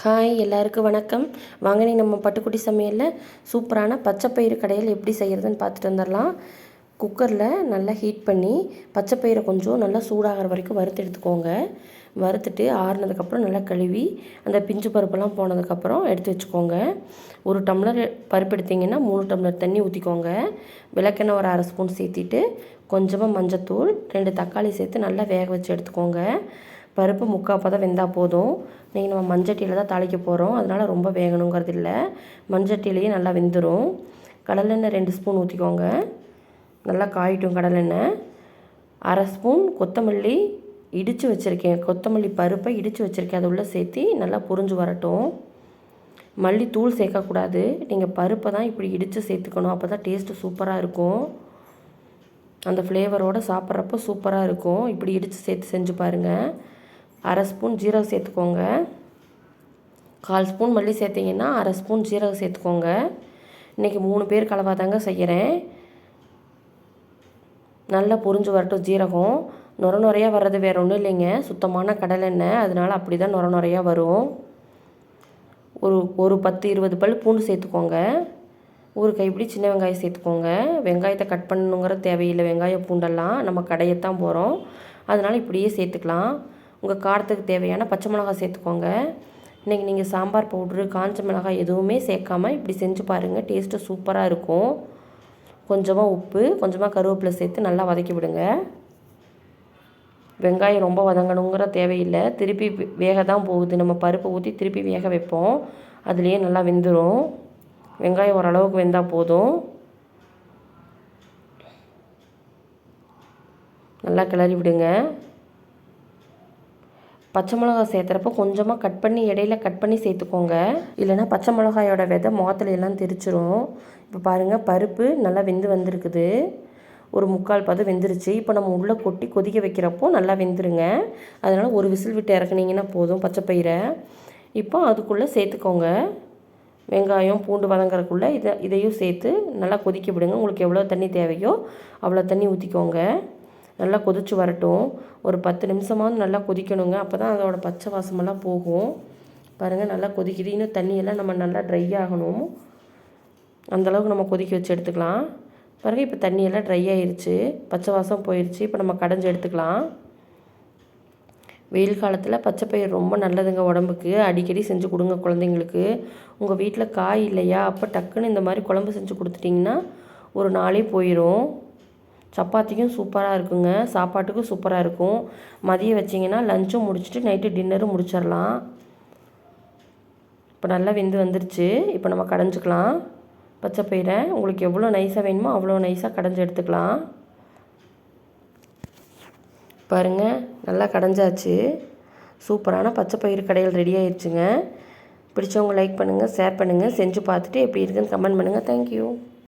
Hi எல்லாருக்கும் வணக்கம். வாங்க நம்ம பட்டுக்குட்டி சமையலில் சூப்பரான பச்சைப்பயிறு கடையில் எப்படி செய்கிறதுன்னு பார்த்துட்டு வந்துடலாம். குக்கரில் நல்லா ஹீட் பண்ணி பச்சைப்பயிரை கொஞ்சம் நல்லா சூடாகிற வரைக்கும் வறுத்து எடுத்துக்கோங்க. வறுத்துட்டு ஆறுனதுக்கப்புறம் நல்லா கழுவி அந்த பிஞ்சு பருப்பெல்லாம் போனதுக்கப்புறம் எடுத்து வச்சுக்கோங்க. ஒரு டம்ளர் பருப்பு எடுத்திங்கன்னா மூணு டம்ளர் தண்ணி ஊற்றிக்கோங்க விளக்கெண்ணெய் ஒரு அரை ஸ்பூன் சேர்த்திட்டு கொஞ்சமாக மஞ்சத்தூள் ரெண்டு தக்காளி சேர்த்து நல்லா வேக வச்சு எடுத்துக்கோங்க. பருப்பு முக்கால் பதம் வெந்தால் போதும். நீங்கள் நம்ம மஞ்சட்டியில் தான் தாளிக்க போகிறோம் அதனால் ரொம்ப வேகணுங்கிறது இல்லை. மஞ்சட்டிலேயே நல்லா வெந்துடும் கடலெண்ணெய் ரெண்டு ஸ்பூன் ஊற்றிக்கோங்க நல்லா காயிட்டும் கடலெண்ணெய் அரை ஸ்பூன் கொத்தமல்லி இடித்து வச்சுருக்கேன். கொத்தமல்லி பருப்பை இடித்து வச்சுருக்கேன். அது உள்ளே சேர்த்து நல்லா புரிஞ்சு வரட்டும். மல்லித்தூள் சேர்க்கக்கூடாது. நீங்கள் பருப்பை தான் இப்படி இடித்து சேர்த்துக்கணும். அப்போ தான் டேஸ்ட்டு சூப்பராக இருக்கும். அந்த ஃப்ளேவரோடு சாப்பிட்றப்போ சூப்பராக இருக்கும். இப்படி இடித்து சேர்த்து செஞ்சு பாருங்கள் அரை ஸ்பூன் ஜீரகம் சேர்த்துக்கோங்க. கால் ஸ்பூன் மல்லி சேர்த்திங்கன்னா அரை ஸ்பூன் ஜீரகம் சேர்த்துக்கோங்க. இன்றைக்கி மூணு பேர் கலவாதாங்க செய்கிறேன் நல்லா பொறிஞ்சு வரட்டும் ஜீரகம். நுர நுறையாக வர்றது வேறு ஒன்றும் இல்லைங்க. சுத்தமான கடலெண்ணெய் அதனால் அப்படி தான் நுர நுறையாக வரும். ஒரு ஒரு பத்து இருபது பல் பூண்டு சேர்த்துக்கோங்க. ஒரு கைப்பிடி சின்ன வெங்காயம் சேர்த்துக்கோங்க. வெங்காயத்தை கட் பண்ணணுங்கிற தேவையில்லை. வெங்காயம் பூண்டெல்லாம் நம்ம கடையத்தான் போகிறோம் அதனால் இப்படியே சேர்த்துக்கலாம். உங்கள் காரத்துக்கு தேவையான பச்சை மிளகாய் சேர்த்துக்கோங்க. இன்றைக்கி நீங்கள் சாம்பார் பவுட்ரு காஞ்ச மிளகாய் எதுவுமே சேர்க்காம இப்படி செஞ்சு பாருங்கள் டேஸ்ட்டு சூப்பராக இருக்கும். கொஞ்சமாக உப்பு கொஞ்சமாக கருவேப்பிலை சேர்த்து நல்லா வதக்கி விடுங்க. வெங்காயம் ரொம்ப வதங்கணுங்கிற தேவையில்லை. திருப்பி வேக தான் போகுது. நம்ம பருப்பை ஊற்றி திருப்பி வேக வைப்போம். அதுலேயே நல்லா வெந்துடும் வெங்காயம் ஓரளவுக்கு வெந்தால் போதும். நல்லா கிளறி விடுங்க. பச்சை மிளகா சேர்த்துறப்போ கொஞ்சமாக கட் பண்ணி இடையில கட் பண்ணி சேர்த்துக்கோங்க. இல்லைனா பச்சை மிளகாயோட விதை முகத்துல எல்லாம் தெரிச்சிரும். இப்போ பாருங்கள் பருப்பு நல்லா வெந்து வந்திருக்குது. ஒரு முக்கால் பதம் வெந்துருச்சு. இப்போ நம்ம உள்ளே கொட்டி கொதிக்க வைக்கிறப்போ நல்லா வெந்துருங்க. அதனால் ஒரு விசில் விட்டு இறக்குனீங்கன்னா போதும் பச்சைப்பயிரை இப்போ அதுக்குள்ளே சேர்த்துக்கோங்க. வெங்காயம் பூண்டு வதங்குறதுக்குள்ளே இதை இதையும் சேர்த்து நல்லா கொதிக்க விடுங்க. உங்களுக்கு எவ்வளோ தண்ணி தேவையோ அவ்வளோ தண்ணி ஊற்றிக்கோங்க நல்லா கொதிச்சு வரட்டும். ஒரு பத்து நிமிஷமாவது நல்லா கொதிக்கணுங்க. அப்போ தான் அதோடய பச்சை வாசமெல்லாம் போகும். பாருங்கள் நல்லா கொதிக்குது. இன்னும் தண்ணியெல்லாம் நம்ம நல்லா ட்ரை ஆகணும். அந்தளவுக்கு நம்ம கொதிக்க வச்சு எடுத்துக்கலாம். பாருங்கள் இப்போ தண்ணியெல்லாம் ட்ரை ஆயிடுச்சு பச்சை வாசம் போயிடுச்சு இப்போ நம்ம கடைஞ்சி எடுத்துக்கலாம். வெயில் காலத்தில் பச்சை பயிர் ரொம்ப நல்லதுங்க உடம்புக்கு. அடிக்கடி செஞ்சு கொடுங்க குழந்தைங்களுக்கு. உங்கள் வீட்டில் காய் இல்லையா? அப்போ டக்குன்னு இந்த மாதிரி குழம்பு செஞ்சு கொடுத்துட்டிங்கன்னா ஒரு நாளே போயிடும் சப்பாத்திக்கும் சூப்பராக இருக்குங்க. சாப்பாட்டுக்கும் சூப்பராக இருக்கும். மதியம் வச்சிங்கன்னா லஞ்சும் முடிச்சுட்டு நைட்டு டின்னரும் முடிச்சிடலாம் இப்போ நல்லா வெந்து வந்துருச்சு. இப்போ நம்ம கடைஞ்சிக்கலாம். பச்சை பயிரை. உங்களுக்கு எவ்வளோ நைஸாக வேணுமோ அவ்வளோ நைஸாக கடைஞ்சி எடுத்துக்கலாம். பாருங்கள் நல்லா கடைஞ்சாச்சு. சூப்பரான பச்சை பயிறு கடையில் ரெடி ஆயிடுச்சுங்க பிடிச்சவங்க லைக் பண்ணுங்கள் ஷேர் பண்ணுங்கள் செஞ்சு பார்த்துட்டு எப்படி இருக்குன்னு கமெண்ட் பண்ணுங்கள் தேங்க்யூ